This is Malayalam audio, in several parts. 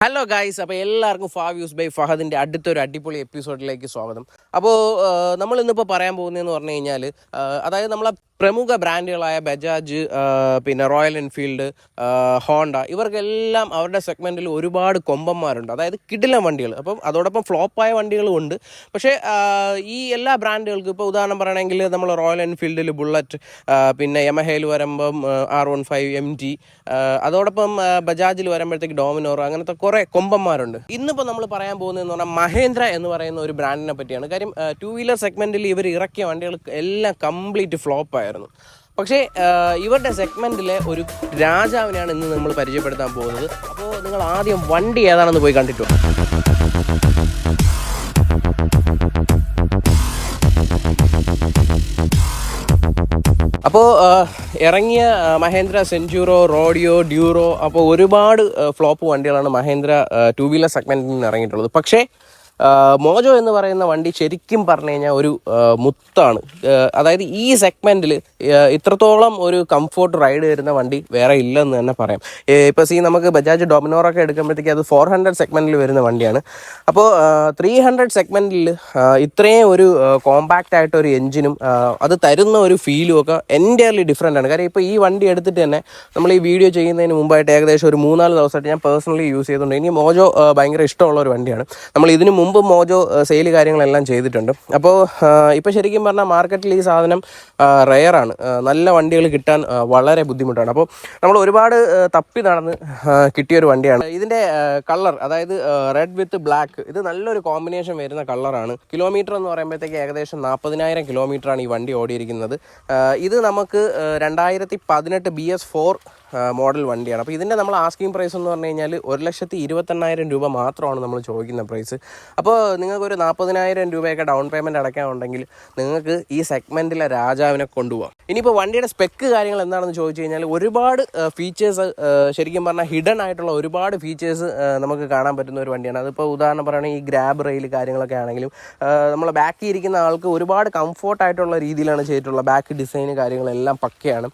ഹലോ ഗായ്സ് അപ്പോൾ എല്ലാവർക്കും ഫാവ്യൂസ് ബൈ ഫഹദിന്റെ അടുത്തൊരു അടിപൊളി എപ്പിസോഡിലേക്ക് സ്വാഗതം. അപ്പോൾ നമ്മൾ ഇന്നിപ്പോൾ പറയാൻ പോകുന്നതെന്ന് പറഞ്ഞു കഴിഞ്ഞാൽ അതായത് നമ്മളെ പ്രമുഖ ബ്രാൻഡുകളായ ബജാജ് പിന്നെ റോയൽ എൻഫീൽഡ് ഹോണ്ട ഇവർക്കെല്ലാം അവരുടെ സെഗ്മെന്റിൽ ഒരുപാട് കൊമ്പന്മാരുണ്ട്. അതായത് കിടിലൻ വണ്ടികൾ. അപ്പം അതോടൊപ്പം ഫ്ലോപ്പായ വണ്ടികളും ഉണ്ട്. പക്ഷേ ഈ എല്ലാ ബ്രാൻഡുകൾക്കും ഇപ്പോൾ ഉദാഹരണം പറയണമെങ്കിൽ നമ്മൾ റോയൽ എൻഫീൽഡിൽ ബുള്ളറ്റ് പിന്നെ യമഹയിൽ വരുമ്പം R one five M G അതോടൊപ്പം ബജാജിൽ വരുമ്പോഴത്തേക്ക് ഡോമിനോർ അങ്ങനത്തെ കുറേ കൊമ്പന്മാരുണ്ട്. ഇന്നിപ്പോൾ നമ്മൾ പറയാൻ പോകുന്നതെന്ന് പറഞ്ഞാൽ മഹേന്ദ്ര എന്ന് പറയുന്ന ഒരു ബ്രാൻഡിനെ പറ്റിയാണ്. കാര്യം ടു വീലർ സെഗ്മെന്റിൽ ഇവർ ഇറക്കിയ വണ്ടികൾ എല്ലാം കംപ്ലീറ്റ് ഫ്ലോപ്പ് ആയിരുന്നു പക്ഷേ ഇവരുടെ സെഗ്മെന്റിലെ ഒരു രാജാവിനെയാണ് ഇന്ന് നമ്മൾ പരിചയപ്പെടുത്താൻ പോകുന്നത്. അപ്പോൾ നിങ്ങൾ ആദ്യം വണ്ടി ഏതാണെന്ന് പോയി കണ്ടിട്ടു. അപ്പോൾ ഇറങ്ങിയ മഹേന്ദ്ര സെഞ്ചൂറോ റോഡിയോ ഡ്യൂറോ അപ്പോൾ ഒരുപാട് ഫ്ലോപ്പ് വണ്ടികളാണ് മഹേന്ദ്ര ടു വീലർ സെഗ്മെന്റിൽ നിന്ന് ഇറങ്ങിയിട്ടുള്ളത്. പക്ഷേ മോജോ എന്ന് പറയുന്ന വണ്ടി ശരിക്കും പറഞ്ഞു കഴിഞ്ഞാൽ ഒരു മുത്താണ്. അതായത് ഈ സെഗ്മെന്റിൽ ഇത്രത്തോളം ഒരു കംഫോർട്ട് റൈഡ് വരുന്ന വണ്ടി വേറെ ഇല്ലെന്ന് തന്നെ പറയാം. ഇപ്പോൾ സീ നമുക്ക് ബജാജ് ഡൊമിനോറൊക്കെ എടുക്കുമ്പോഴത്തേക്ക് അത് ഫോർ ഹൺഡ്രഡ് സെഗ്മെന്റിൽ വരുന്ന വണ്ടിയാണ്. അപ്പോൾ ത്രീ ഹൺഡ്രഡ് സെഗ്മെന്റിൽ ഇത്രയും ഒരു കോമ്പാക്റ്റ് ആയിട്ട് ഒരു എഞ്ചിനും അത് തരുന്ന ഒരു ഫീലും ഒക്കെ എന്റയർലി ഡിഫറെന്റ് ആണ്. കാര്യം ഇപ്പോൾ ഈ വണ്ടി എടുത്തിട്ട് തന്നെ നമ്മൾ ഈ വീഡിയോ ചെയ്യുന്നതിന് മുമ്പായിട്ട് ഏകദേശം ഒരു മൂന്നാൽ ദിവസമായിട്ട് ഞാൻ പേഴ്സണലി യൂസ് ചെയ്തുകൊണ്ട് ഇനി മോജോ ഭയങ്കര ഇഷ്ടമുള്ള ഒരു വണ്ടിയാണ്. നമ്മൾ ഇതിന് മുമ്പ് മോജോ സെയിൽ കാര്യങ്ങളെല്ലാം ചെയ്തിട്ടുണ്ട്. അപ്പോൾ ഇപ്പോൾ ശരിക്കും പറഞ്ഞാൽ മാർക്കറ്റിൽ ഈ സാധനം റെയറാണ് നല്ല വണ്ടികൾ കിട്ടാൻ വളരെ ബുദ്ധിമുട്ടാണ്. അപ്പോൾ നമ്മൾ ഒരുപാട് തപ്പി നടന്ന് കിട്ടിയൊരു വണ്ടിയാണ്. ഇതിന്റെ കളർ അതായത് റെഡ് വിത്ത് ബ്ലാക്ക് ഇത് നല്ലൊരു കോമ്പിനേഷൻ വരുന്ന കളറാണ് കിലോമീറ്റർ എന്ന് പറയുമ്പോഴത്തേക്ക് ഏകദേശം നാൽപ്പതിനായിരം കിലോമീറ്ററാണ് ഈ വണ്ടി ഓടിയിരിക്കുന്നത്. ഇത് നമുക്ക് രണ്ടായിരത്തി പതിനെട്ട് ബി എസ് ഫോർ മോഡൽ വണ്ടിയാണ്. അപ്പോൾ ഇതിന്റെ നമ്മൾ ആസ്കിങ് പ്രൈസ് എന്ന് പറഞ്ഞു കഴിഞ്ഞാൽ ഒരു ലക്ഷത്തി ഇരുപത്തെണ്ണായിരം രൂപ മാത്രമാണ് നമ്മൾ ചോദിക്കുന്ന പ്രൈസ് അപ്പോൾ നിങ്ങൾക്ക് ഒരു നാൽപ്പതിനായിരം രൂപയൊക്കെ ഡൗൺ പേയ്മെന്റ് അടയ്ക്കാനുണ്ടെങ്കിൽ നിങ്ങൾക്ക് ഈ സെഗ്മെന്റിലെ രാജാവിനെ കൊണ്ടുപോകാം ഇനിയിപ്പോൾ വണ്ടിയുടെ സ്പെക്ക് കാര്യങ്ങൾ എന്താണെന്ന് ചോദിച്ചു കഴിഞ്ഞാൽ ഒരുപാട് ഫീച്ചേഴ്സ് ശരിക്കും പറഞ്ഞാൽ ഹിഡൻ ആയിട്ടുള്ള ഒരുപാട് ഫീച്ചേഴ്സ് നമുക്ക് കാണാൻ പറ്റുന്ന ഒരു വണ്ടിയാണ്. അതിപ്പോൾ ഉദാഹരണം പറയുകയാണെങ്കിൽ ഈ ഗ്രാബ് റെയിൽ കാര്യങ്ങളൊക്കെ ആണെങ്കിലും നമ്മൾ ബാക്കിൽ ഇരിക്കുന്ന ആൾക്ക് ഒരുപാട് കംഫോർട്ടായിട്ടുള്ള രീതിയിലാണ് ചെയ്തിട്ടുള്ള ബാക്ക് ഡിസൈൻ കാര്യങ്ങളെല്ലാം പക്കയാണ്.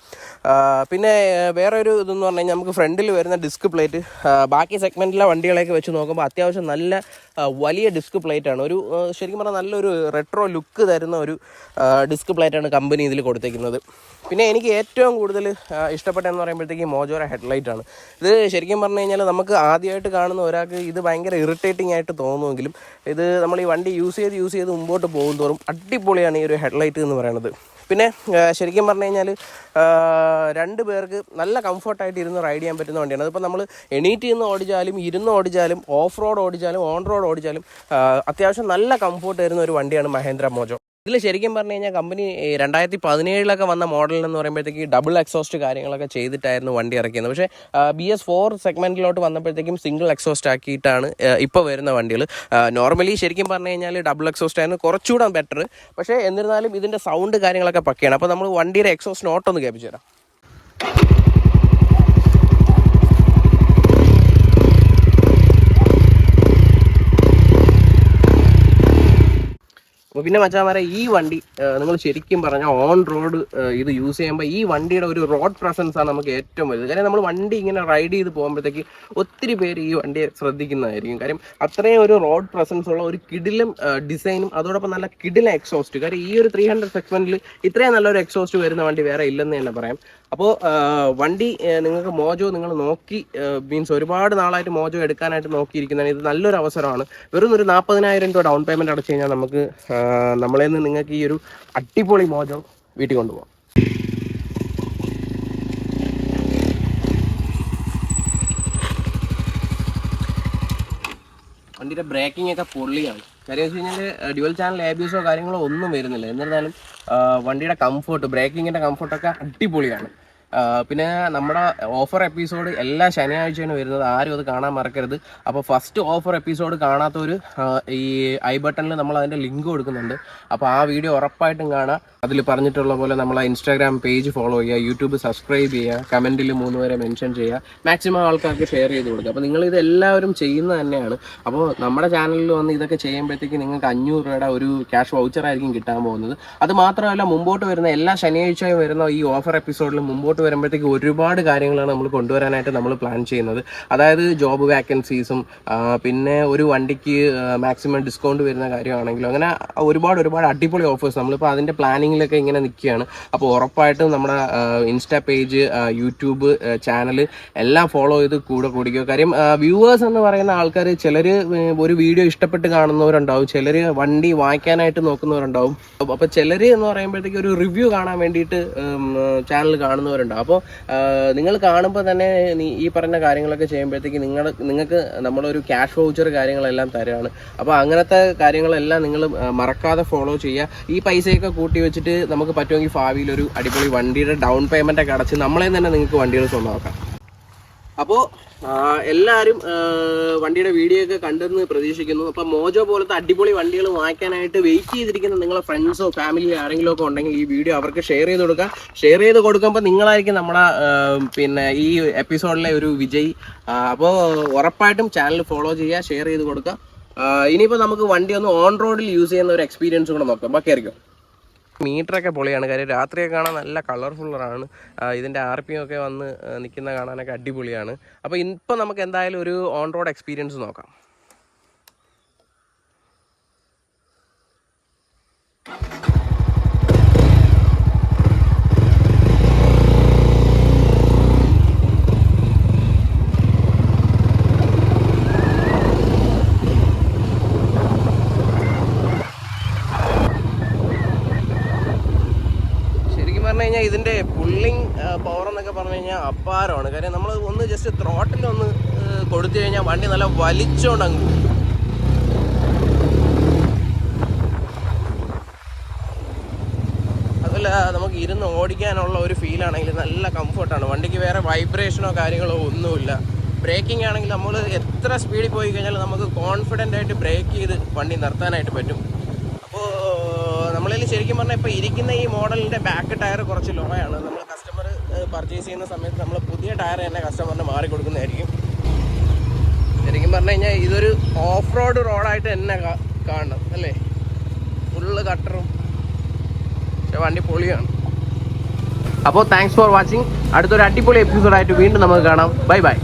പിന്നെ വേറെ ഒരു ഇതെന്ന് പറഞ്ഞു കഴിഞ്ഞാൽ നമുക്ക് ഫ്രണ്ടിൽ വരുന്ന ഡിസ്ക് പ്ലേറ്റ് ബാക്കി സെഗ്മെന്റിലെ വണ്ടികളെയൊക്കെ വെച്ച് നോക്കുമ്പോൾ അത്യാവശ്യം നല്ല വലിയ ഡിസ്ക് പ്ലേറ്റ് ആണ് ഒരു ശരിക്കും പറഞ്ഞാൽ നല്ലൊരു റെട്രോ ലുക്ക് തരുന്ന ഒരു ഡിസ്ക് പ്ലേറ്റ് ആണ് കമ്പനി ഇതിൽ കൊടുത്തേക്കുന്നത്. പിന്നെ എനിക്ക് ഏറ്റവും കൂടുതൽ ഇഷ്ടപ്പെട്ടതെന്ന് പറയുമ്പോഴത്തേക്ക് മോജോര ഹെഡ്ലൈറ്റ് ആണ് ഇത് ശരിക്കും പറഞ്ഞു കഴിഞ്ഞാൽ നമുക്ക് ആദ്യമായിട്ട് കാണുന്ന ഒരാൾക്ക് ഇത് ഭയങ്കര ഇറിറ്റേറ്റിംഗ് ആയിട്ട് തോന്നുമെങ്കിലും ഇത് നമ്മൾ ഈ വണ്ടി യൂസ് ചെയ്ത് യൂസ് ചെയ്ത് മുമ്പോട്ട് പോകും തോറും അടിപൊളിയാണ് ഈ ഒരു ഹെഡ്ലൈറ്റ് എന്ന് പറയുന്നത്. പിന്നെ ശരിക്കും പറഞ്ഞു കഴിഞ്ഞാൽ രണ്ട് പേർക്ക് നല്ല കംഫർട്ടായിട്ട് ഇരുന്ന് റൈഡ് ചെയ്യാൻ പറ്റുന്ന വണ്ടിയാണ്. അതിപ്പോൾ നമ്മൾ എണീറ്റ് നിന്ന് ഓടിച്ചാലും ഇരുന്ന് ഓടിച്ചാലും ഓഫ് റോഡ് ഓടിച്ചാലും ഓൺ റോഡ് ഓടിച്ചാലും അത്യാവശ്യം നല്ല കംഫർട്ട് തരുന്ന ഒരു വണ്ടിയാണ് മഹേന്ദ്ര മോജോ. ഇതിൽ ശരിക്കും പറഞ്ഞു കഴിഞ്ഞാൽ കമ്പനി രണ്ടായിരത്തി പതിനേഴിലൊക്കെ വന്ന മോഡൽ എന്ന് പറയുമ്പോഴത്തേക്ക് ഡബിൾ എക്സോസ്റ്റ് കാര്യങ്ങളൊക്കെ ചെയ്തിട്ടായിരുന്നു വണ്ടി ഇറക്കിയത് പക്ഷേ ബി എസ് ഫോർ സെഗ്മെന്റിലോട്ട് വന്നപ്പോഴത്തേക്കും സിംഗിൾ എക്സോസ്റ്റ് ആക്കിയിട്ടാണ് ഇപ്പോൾ വരുന്ന വണ്ടികൾ. നോർമലി ശരിക്കും പറഞ്ഞു കഴിഞ്ഞാൽ ഡബിൾ എക്സോസ്റ്റ് ആയിരുന്നു കുറച്ചുകൂടെ ബെറ്റർ പക്ഷേ എന്നിരുന്നാലും ഇതിന്റെ സൗണ്ട് കാര്യങ്ങളൊക്കെ പക്കയാണ്. അപ്പോൾ നമ്മൾ വണ്ടിയുടെ എക്സോസ്റ്റ് നോട്ടൊന്ന് കേൾപ്പിച്ചു തരാം അപ്പോൾ പിന്നെ മച്ചാമാരെ ഈ വണ്ടി നിങ്ങൾ ശരിക്കും പറഞ്ഞാൽ ഓൺ റോഡ് ഇത് യൂസ് ചെയ്യുമ്പോൾ ഈ വണ്ടിയുടെ ഒരു റോഡ് പ്രസൻസ് ആണ് നമുക്ക് ഏറ്റവും വലുത്. കാര്യം നമ്മൾ വണ്ടി ഇങ്ങനെ റൈഡ് ചെയ്ത് പോകുമ്പോഴത്തേക്ക് ഒത്തിരി പേര് ഈ വണ്ടിയെ ശ്രദ്ധിക്കുന്നതായിരിക്കും. കാര്യം അത്രയും ഒരു റോഡ് പ്രസൻസ് ഉള്ള ഒരു കിടിലും ഡിസൈനും അതോടൊപ്പം നല്ല കിടിലം എക്സോസ്റ്റ് കാര്യം ഈ ഒരു ത്രീ ഹൺഡ്രഡ് സെഗ്മെന്റിൽ ഇത്രയും നല്ലൊരു എക്സോസ്റ്റ് വരുന്ന വണ്ടി വേറെ ഇല്ലെന്ന് തന്നെ പറയാം. അപ്പോൾ വണ്ടി നിങ്ങൾക്ക് മോജോ നിങ്ങൾ നോക്കി മീൻസ് ഒരുപാട് നാളായിട്ട് മോജോ എടുക്കാനായിട്ട് നോക്കിയിരിക്കുന്നതാണ്. ഇത് നല്ലൊരു അവസരമാണ്. വെറും ഒരു നാൽപ്പതിനായിരം രൂപ ഡൗൺ പേയ്മെന്റ് അടച്ചു കഴിഞ്ഞാൽ നമുക്ക് നമ്മളെ നിന്ന് നിങ്ങൾക്ക് ഈ ഒരു അടിപൊളി മോജോ വീട്ടിൽ കൊണ്ടുപോകാം. വണ്ടിയുടെ ബ്രേക്കിംഗ് ഒക്കെ പൊള്ളിയാണ്. കാര്യം വെച്ച് കഴിഞ്ഞാൽ ഡ്യുവൽ ചാനൽ ആബ്യൂസോ കാര്യങ്ങളോ ഒന്നും വരുന്നില്ല. എന്നിരുന്നാലും വണ്ടിയുടെ കംഫോർട്ട് ബ്രേക്കിങ്ങിന്റെ കംഫോർട്ടൊക്കെ അടിപൊളിയാണ്. പിന്നെ നമ്മുടെ ഓഫർ എപ്പിസോഡ് എല്ലാ ശനിയാഴ്ചയാണ് വരുന്നത് ആരും അത് കാണാൻ മറക്കരുത്. അപ്പോൾ ഫസ്റ്റ് ഓഫർ എപ്പിസോഡ് കാണാത്തവർ ഈ ഐ ബട്ടണിൽ നമ്മൾ അതിന്റെ ലിങ്ക് കൊടുക്കുന്നുണ്ട്. അപ്പോൾ ആ വീഡിയോ ഉറപ്പായിട്ടും കാണാം. അതിൽ പറഞ്ഞിട്ടുള്ള പോലെ നമ്മൾ ആ ഇൻസ്റ്റാഗ്രാം പേജ് ഫോളോ ചെയ്യുക യൂട്യൂബ് സബ്സ്ക്രൈബ് ചെയ്യുക കമന്റിൽ മൂന്ന് പേരെ മെൻഷൻ ചെയ്യുക മാക്സിമം ആൾക്കാർക്ക് ഷെയർ ചെയ്ത് കൊടുക്കുക. അപ്പോൾ നിങ്ങൾ ഇത് എല്ലാവരും ചെയ്യുന്നത് തന്നെയാണ്. അപ്പോൾ നമ്മുടെ ചാനലിൽ വന്ന് ഇതൊക്കെ ചെയ്യുമ്പോഴത്തേക്ക് നിങ്ങൾക്ക് അഞ്ഞൂറ് രൂപയുടെ ഒരു ക്യാഷ് വൗച്ചർ ആയിരിക്കും കിട്ടാൻ പോകുന്നത്. അത് മാത്രമല്ല മുമ്പോട്ട് വരുന്ന എല്ലാ ശനിയാഴ്ചയും വരുന്ന ഈ ഓഫർ എപ്പിസോഡിൽ മുമ്പോട്ട് മുമ്പോട്ട് വരുമ്പോഴത്തേക്ക് ഒരുപാട് കാര്യങ്ങളാണ് നമ്മൾ കൊണ്ടുവരാനായിട്ട് നമ്മൾ പ്ലാൻ ചെയ്യുന്നത്. അതായത് ജോബ് വാക്കൻസീസും പിന്നെ ഒരു വണ്ടിക്ക് മാക്സിമം ഡിസ്കൗണ്ട് വരുന്ന കാര്യമാണെങ്കിലും അങ്ങനെ ഒരുപാട് ഒരുപാട് അടിപൊളി ഓഫേഴ്സ് നമ്മളിപ്പോൾ അതിന്റെ പ്ലാനിങ്ങിലൊക്കെ ഇങ്ങനെ നിൽക്കുകയാണ്. അപ്പോൾ ഉറപ്പായിട്ടും നമ്മുടെ ഇൻസ്റ്റാ പേജ് യൂട്യൂബ് ചാനൽ എല്ലാം ഫോളോ ചെയ്ത് കൂടെ കൂടിക്കുക കാര്യം വ്യൂവേഴ്സ് എന്ന് പറയുന്ന ആൾക്കാർ ചിലർ ഒരു വീഡിയോ ഇഷ്ടപ്പെട്ട് കാണുന്നവരുണ്ടാവും. ചിലർ വണ്ടി വാങ്ങിക്കാനായിട്ട് നോക്കുന്നവരുണ്ടാവും. അപ്പോൾ ചിലർ എന്ന് പറയുമ്പോഴത്തേക്ക് ഒരു റിവ്യൂ കാണാൻ വേണ്ടിയിട്ട് ചാനൽ കാണുന്നവരുണ്ടാവും. അപ്പോൾ നിങ്ങൾ കാണുമ്പോൾ തന്നെ ഈ പറഞ്ഞ കാര്യങ്ങളൊക്കെ ചെയ്യുമ്പോഴത്തേക്ക് നിങ്ങൾ നിങ്ങൾക്ക് നമ്മളൊരു ക്യാഷ് വൗച്ചർ കാര്യങ്ങളെല്ലാം തരാണ്. അപ്പോൾ അങ്ങനത്തെ കാര്യങ്ങളെല്ലാം നിങ്ങൾ മറക്കാതെ ഫോളോ ചെയ്യുക. ഈ പൈസയൊക്കെ കൂട്ടി വെച്ചിട്ട് നമുക്ക് പറ്റുമെങ്കിൽ ഭാവിയിൽ ഒരു അടിപൊളി വണ്ടിയുടെ ഡൗൺ പേയ്മെന്റ് ഒക്കെ അടച്ച് നമ്മളെ തന്നെ നിങ്ങൾക്ക് വണ്ടികൾ സ്വന്തമാക്കാം. അപ്പോൾ എല്ലാവരും വണ്ടിയുടെ വീഡിയോ ഒക്കെ കണ്ടെന്ന് പ്രതീക്ഷിക്കുന്നു. അപ്പോൾ മോജോ പോലത്തെ അടിപൊളി വണ്ടികൾ വാങ്ങിക്കാനായിട്ട് വെയിറ്റ് ചെയ്തിരിക്കുന്ന നിങ്ങളെ ഫ്രണ്ട്സോ ഫാമിലിയോ ആരെങ്കിലും ഒക്കെ ഉണ്ടെങ്കിൽ ഈ വീഡിയോ അവർക്ക് ഷെയർ ചെയ്ത് കൊടുക്കുക ഷെയർ ചെയ്ത് കൊടുക്കുമ്പോൾ നിങ്ങളായിരിക്കും നമ്മുടെ പിന്നെ ഈ എപ്പിസോഡിലെ ഒരു വിജയി. അപ്പോൾ ഉറപ്പായിട്ടും ചാനൽ ഫോളോ ചെയ്യുക ഷെയർ ചെയ്ത് കൊടുക്കുക. ഇനിയിപ്പോൾ നമുക്ക് വണ്ടി ഒന്ന് ഓൺ റോഡിൽ യൂസ് ചെയ്യുന്ന ഒരു എക്സ്പീരിയൻസ് കൂടെ നോക്കാം. ബാക്കി ആയിരിക്കും. മീറ്ററൊക്കെ പൊളിയാണ്. കാര്യം രാത്രിയൊക്കെ കാണാൻ നല്ല കളർഫുള്ളറാണ്. ഇതിന്റെ ആർ പി ഒക്കെ വന്ന് നിൽക്കുന്ന കാണാനൊക്കെ അടിപൊളിയാണ്. അപ്പോൾ ഇപ്പം നമുക്ക് എന്തായാലും ഒരു ഓൺ റോഡ് എക്സ്പീരിയൻസ് നോക്കാം. പറഞ്ഞു കഴിഞ്ഞാൽ ഇതിന്റെ പുള്ളിങ് പവർ എന്നൊക്കെ പറഞ്ഞു കഴിഞ്ഞാൽ അപ്പാരമാണ് കാര്യം നമ്മൾ ഒന്ന് ജസ്റ്റ് ത്രോട്ടിൽ ഒന്ന് കൊടുത്തു കഴിഞ്ഞാൽ വണ്ടി നല്ല വലിച്ചോണ്ട് അങ്ങ് പോകും. നമുക്ക് ഇരുന്ന് ഓടിക്കാനുള്ള ഒരു ഫീലാണെങ്കിൽ നല്ല കംഫർട്ടാണ് വണ്ടിക്ക് വേറെ വൈബ്രേഷനോ കാര്യങ്ങളോ ഒന്നുമില്ല. ബ്രേക്കിംഗ് ആണെങ്കിൽ നമ്മൾ എത്ര സ്പീഡിൽ പോയി കഴിഞ്ഞാലും നമുക്ക് കോൺഫിഡന്റ് ആയിട്ട് ബ്രേക്ക് ചെയ്ത് വണ്ടി നിർത്താനായിട്ട് പറ്റും. ശരിക്കും പറഞ്ഞാൽ ഇപ്പോൾ ഇരിക്കുന്ന ഈ മോഡലിന്റെ ബാക്ക് ടയർ കുറച്ച് ലോ ആണ് നമ്മൾ കസ്റ്റമർ പർച്ചേസ് ചെയ്യുന്ന സമയത്ത് നമ്മൾ പുതിയ ടയർ തന്നെ കസ്റ്റമറിന് മാറി കൊടുക്കുന്നതായിരിക്കും. ശരിക്കും പറഞ്ഞു കഴിഞ്ഞാൽ ഇതൊരു ഓഫ് റോഡ് റോഡായിട്ട് തന്നെ കാണണം അല്ലേ? ഫുള്ള് കട്ടറും പക്ഷെ വണ്ടി പൊളിയാണ്. അപ്പോൾ താങ്ക്സ് ഫോർ വാച്ചിങ് അടുത്തൊരു അടിപൊളി എപ്പിസോഡായിട്ട് വീണ്ടും നമുക്ക് കാണാം. Bye bye